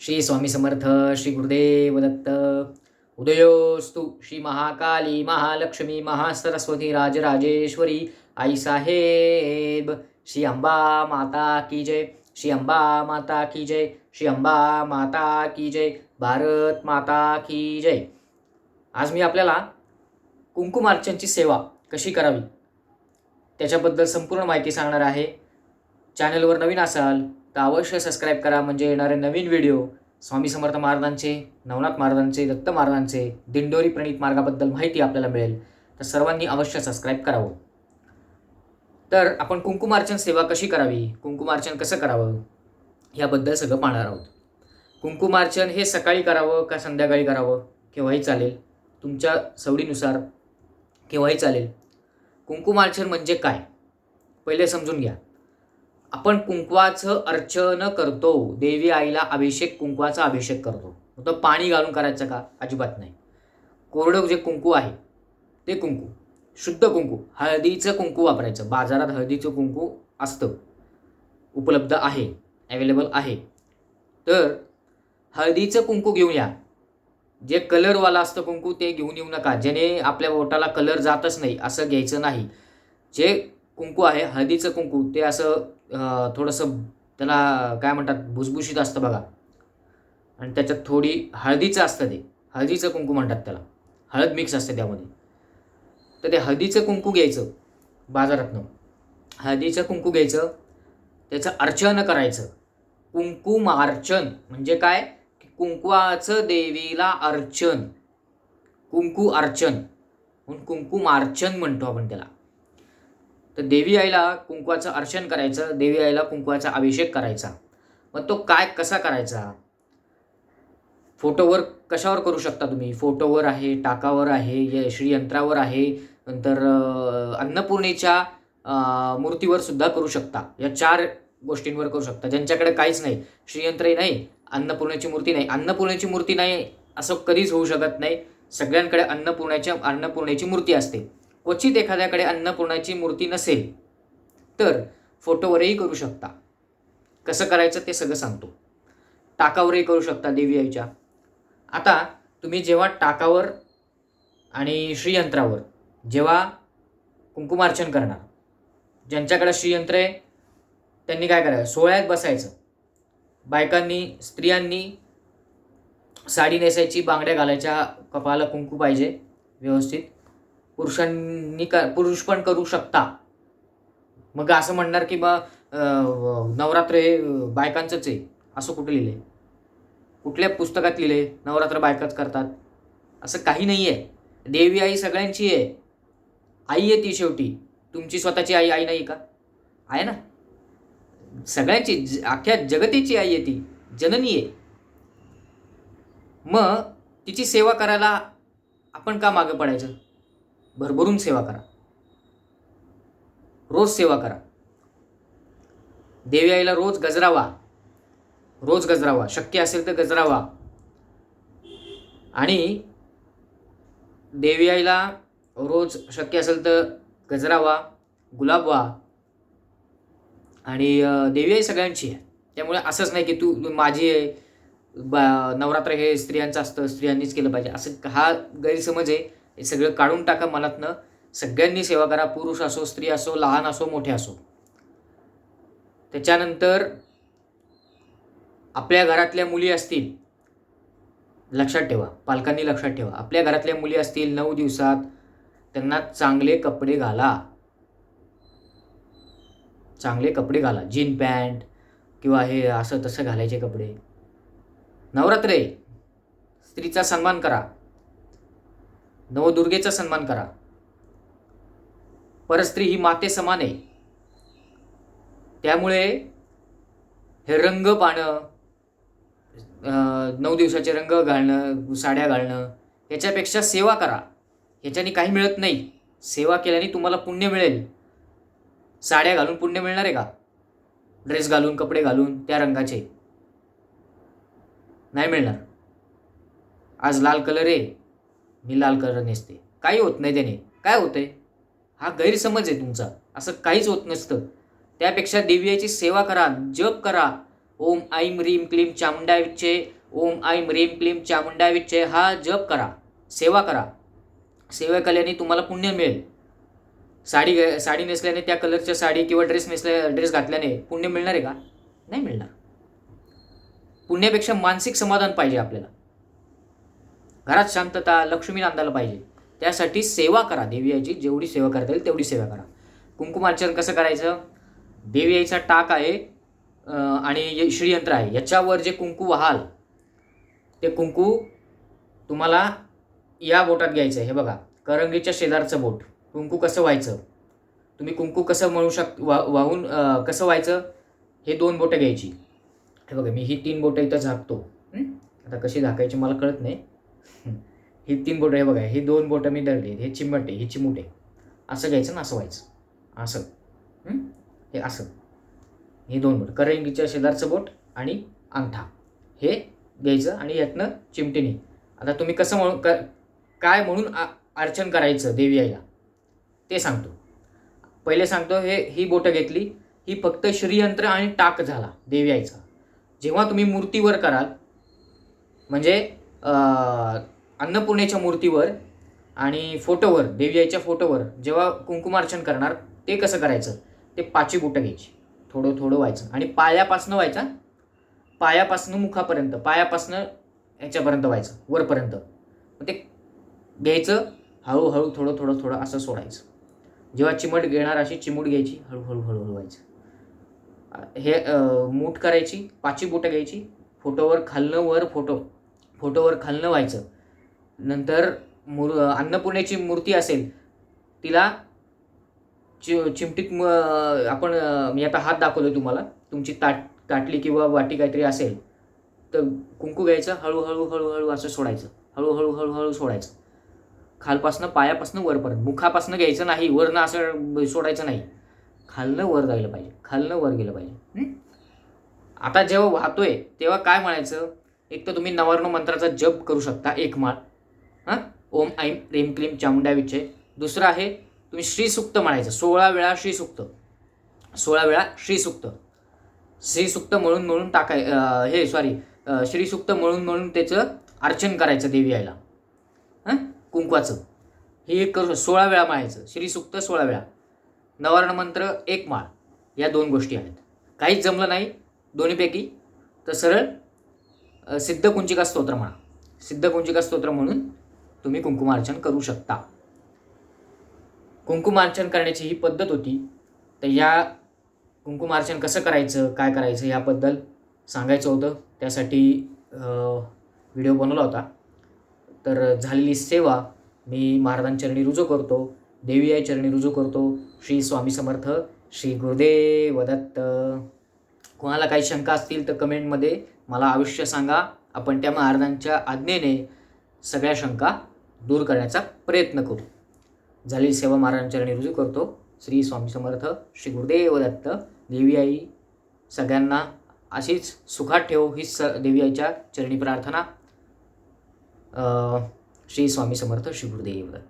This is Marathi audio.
श्री स्वामी समर्थ श्री गुरुदेव दत्त उदयोस्तु श्री महाकाली महालक्ष्मी महासरस्वती राजराजेश्वरी आई साहेब। श्री अंबा माता की जय। श्री अंबा माता की जय। श्री अंबा माता की जय। भारत माता की जय। आज मी आपल्याला कुंकुमार्चनची सेवा कशी करावी त्याच्याबद्दल संपूर्ण माहिती सांगणार आहे. चॅनलवर नवीन असाल तर अवश्य सबस्क्राईब करा. म्हणजे येणारे नवीन व्हिडिओ स्वामी समर्थ महाराजांचे नवनाथ महाराजांचे दत्त महाराजांचे दिंडोरी प्रणित मार्गाबद्दल माहिती आपल्याला मिळेल. तर सर्वांनी अवश्य सबस्क्राईब करावं. तर आपण कुंकुमार्चन सेवा कशी करावी? कुंकुमार्चन कसं करावं? याबद्दल सगळं पाहणार आहोत. कुंकुमार्चन हे सकाळी करावं का संध्याकाळी करावं? केव्हाही चालेल. तुमच्या सवडीनुसार केव्हाही चालेल. कुंकुमार्चन म्हणजे काय? पहिले समजून घ्या. आपण कुंकवाचं अर्चन करतो. देवी आईला अभिषेक कुंकवाचा अभिषेक करतो. तो पाणी घालून करायचं का? अजिबात नाही. कोरडं जे कुंकू आहे ते कुंकू. शुद्ध कुंकू. हळदीचं कुंकू वापरायचं. बाजारात हळदीचं कुंकू असतं. उपलब्ध आहे. अवेलेबल आहे. तर हळदीचं कुंकू घेऊन या. जे कलरवाला असतं कुंकू ते घेऊन येऊ नका. ज्याने आपल्या बोटाला कलर जातच नाही असं घ्यायचं नाही. जे कुंकू आहे हळदीचं कुंकू ते असं थोडंसं त्याला काय म्हणतात भुसभुशीत असतं बघा. आणि त्याच्यात थोडी हळदीचं असतं ते. हळदीचं कुंकू म्हणतात त्याला. हळद मिक्स असते त्यामध्ये. तर ते हळदीचं कुंकू घ्यायचं बाजारातनं. हळदीचं कुंकू घ्यायचं. त्याचं अर्चन करायचं. कुंकुमार्चन म्हणजे काय? की कुंकवाचं देवीला अर्चन. कुंकू अर्चन. म्हणून कुंकुमार्चन म्हणतो आपण त्याला. तर देवी आईला कुंकवाचं अर्चन करायचं देवी आईला कुंकवाचा अभिषेक करायचा. मग तो काय कसा करायचा? फोटोवर कशावर करू शकता तुम्ही? फोटोवर आहे टाकावर आहे या श्रीयंत्रावर आहे नंतर अन्नपूर्णेच्या मूर्तीवर सुद्धा करू शकता. या चार गोष्टींवर करू शकता. ज्यांच्याकडे काहीच नाही श्रीयंत्रही नाही अन्नपूर्णेची मूर्ती नाही. अन्नपूर्णेची मूर्ती नाही असं कधीच होऊ शकत नाही. सगळ्यांकडे अन्नपूर्णाच्या अन्नपूर्णेची मूर्ती असते. क्वचित एखाद्याकडे अन्नपूर्णाची मूर्ती नसेल तर फोटोवरही करू शकता. कसं करायचं ते सगळं सांगतो. टाकावरही करू शकता देवी आईच्या. आता तुम्ही जेव्हा टाकावर आणि श्रीयंत्रावर जेव्हा कुंकुमार्चन करणार ज्यांच्याकडे श्रीयंत्र आहे त्यांनी काय करायचं? सोहळ्यात बसायचं. बायकांनी स्त्रियांनी साडी नेसायची बांगड्या घालायच्या कपाला कुंकू पाहिजे व्यवस्थित. पुरुषांनी कर पुरुष पण करू शकता. मग असं म्हणणार की बा नवरात्र हे बायकांचंच आहे. असं कुठं लिहिलं आहे कुठल्या पुस्तकात लिहिले नवरात्र बायकाच करतात. असं काही नाही आहे देवी आई सगळ्यांची आहे. आई आहे ती शेवटी. तुमची स्वतःची आई आई नाही का? आहे ना? सगळ्यांची ज- अख्ख्या जगतीची आई आहे ती. जननी आहे. मग तिची सेवा करायला आपण का मागं पडायचं? भरभरून सेवा करा. रोज सेवा करा. देवी आईला रोज गजरावा. रोज गजरावा. शक्य असेल तर गजरावा. आणि देवी आईला रोज शक्य असेल तर गजरावा गुलाबवा आणि देवी आई सगळ्यांची आहे. त्यामुळे असंच नाही की तू माझी आहे बा नवरात्र हे स्त्रियांचं असतं स्त्रियांनीच केलं पाहिजे. असं हा गैरसमज आहे. हे सगळं काढून टाका मनातनं. सगळ्यांनी सेवा करा. पुरुष असो स्त्री असो लहान असो मोठे असो. त्याच्यानंतर आपल्या घरातल्या मुली असतील लक्षात ठेवा. पालकांनी लक्षात ठेवा. आपल्या घरातल्या मुली असतील नऊ दिवसात त्यांना चांगले कपडे घाला. चांगले कपडे घाला. जीन पॅन्ट किंवा हे असं तसं घालायचे कपडे. नवरात्र स्त्रीचा सन्मान करा. नवदुर्गेचा सन्मान करा. परस्त्री ही माते समान आहे. त्यामुळे हे रंग पाणं नऊ दिवसाचे रंग घालणं साड्या घालणं याच्यापेक्षा सेवा करा. ह्याच्याने काही मिळत नाही. सेवा केल्याने तुम्हाला पुण्य मिळेल. साड्या घालून पुण्य मिळणार आहे का? ड्रेस घालून कपडे घालून त्या रंगाचे. नाही मिळणार. आज लाल कलर आहे. मी लाल कलर नेसते. काही होत नाही त्याने. काय होतंय? हा गैरसमज आहे तुमचा. असं काहीच होत नसतं. त्यापेक्षा देवीयाची सेवा करा जप करा. ओम ऐम रीम क्लीम चामुंडाविच्चे ओम ऐम रीम क्लीम चामुंडाय हा जप करा. सेवा करा. सेवा केल्याने तुम्हाला पुण्य मिळेल. साडी साडी नेसल्याने त्या कलरच्या साडी किंवा ड्रेस नेसल्या ड्रेस घातल्याने पुण्य मिळणार आहे का? नाही मिळणार. पुण्यापेक्षा मानसिक समाधान पाहिजे आपल्याला. घरात शांतता लक्ष्मी नांदायला पाहिजे. त्यासाठी सेवा करा देवी आईची जेवढी सेवा करता येईल तेवढी सेवा करा. कुंकुमार्चन कसं करायचं? देवी आईचा टाक आहे आणि श्रीयंत्र आहे. याच्यावर जे कुंकू व्हाल ते कुंकू तुम्हाला या बोटात घ्यायचं आहे हे बघा करंगीच्या शेजारचं बोट. कुंकू कसं व्हायचं? तुम्ही कुंकू कसं म्हणू शक वा वाहून कसं व्हायचं? हे दोन बोटं घ्यायची. हे बघा मी ही तीन बोटं इथं झाकतो. आता कशी झाकायची मला कळत नाही. ही तीन बोटं हे बघा ही दोन बोटं मी धरली हे चिमटे ही चिमूट. आहे असं घ्यायचं ना असं व्हायचं. असं. हे? असं. हे दोन बोट. करंगीच्या शेजारचं बोट आणि अंगठा. हे घ्यायचं आणि यातनं चिमटीने आता तुम्ही कसं म्हणून क काय म्हणून आ- अर्चन करायचं देवी आईला? ते सांगतो. पहिले सांगतो हे ही बोटं घेतली. ही फक्त श्रीयंत्र आणि टाक झाला देवी आईचा. जेव्हा तुम्ही मूर्तीवर कराल म्हणजे अन्नपूर्णेच्या मूर्तीवर आणि फोटोवर देवीआईच्या फोटोवर जेव्हा कुंकुमार्चन करणार ते कसं करायचं? ते पाची बोटं घ्यायची. थोडं थोडं व्हायचं. आणि पायापासनं व्हायचा पायापासनं मुखापर्यंत पायापासनं ह्याच्यापर्यंत व्हायचं वरपर्यंत. मग ते घ्यायचं हळूहळू थोडं थोडं थोडं असं सोडायचं. जेव्हा चिमट घेणार अशी चिमूट घ्यायची हळूहळू हळूहळू व्हायचं. हे मूठ करायची पाची बोटं घ्यायची फोटोवर खालनं वर फोटो. फोटोवर खालनं व्हायचं. नंतर मूर अन्नपूर्णेची मूर्ती असेल तिला चि चिमटीत म आपण मी आता हात दाखवतो तुम्हाला. तुमची ताट ताटली किंवा वाटी काहीतरी असेल तर कुंकू घ्यायचं हळूहळू हळूहळू असं सोडायचं. हळूहळू हळूहळू सोडायचं. खालपासनं पायापासनं वरपर्यंत. मुखापासनं घ्यायचं नाही वरनं असं सोडायचं नाही. खालनं वर जायला पाहिजे. खालनं वर गेलं पाहिजे. आता जेव्हा वाहतोय तेव्हा काय म्हणायचं? एक तर तुम्ही नवर्ण मंत्राचा जप करू शकता एक माळ. हां? ओम ऐम रेम क्लीम चामुंडा विच्चे दुसरं आहे तुम्ही श्रीसुक्त म्हणायचं. सोळा वेळा श्रीसुक्त. सोळा वेळा श्रीसुक्त. श्रीसुक्त मळून मळून टाकाय हे सॉरी श्रीसुक्त मळून मळून त्याचं अर्चन करायचं देवी आईला हां? कुंकवाचं. हे एक करू सोळा वेळा म्हणायचं. श्रीसुक्त सोळा वेळा. नवारण मंत्र एक माळ. या दोन गोष्टी आहेत. काहीच जमलं नाही दोन्हीपैकी. तर सरळ सिद्ध सिद्धकुंचिका स्तोत्र म्हणा. सिद्धकुंचिका स्तोत्र म्हणून तुम्ही कुंकुमार्चन करू शकता. कुंकुमार्चन करण्याची ही पद्धत होती. तर या कुंकुमार्चन कसं करायचं काय करायचं याबद्दल सांगायचं होतं. त्यासाठी व्हिडिओ बनवला होता. तर झालेली सेवा मी महाराजांचरणी रुजू करतो देवी आई चरणी रुजू करतो. श्री स्वामी समर्थ श्री गुरुदेव दत्त. कोणाला काही शंका असतील तर कमेंटमध्ये मला अवश्य सांगा. आपण त्या महाराजांच्या आज्ञेने सगळ्या शंका दूर करण्याचा प्रयत्न करू. झालेली सेवा महाराजांच्या चरणी रुजू करतो. श्री स्वामी समर्थ श्री गुरुदेव दत्त देवी आई सगळ्यांना अशीच सुखात ठेव ही स देवी आईच्या चरणी प्रार्थना. श्री स्वामी समर्थ श्री गुरुदेव दत्त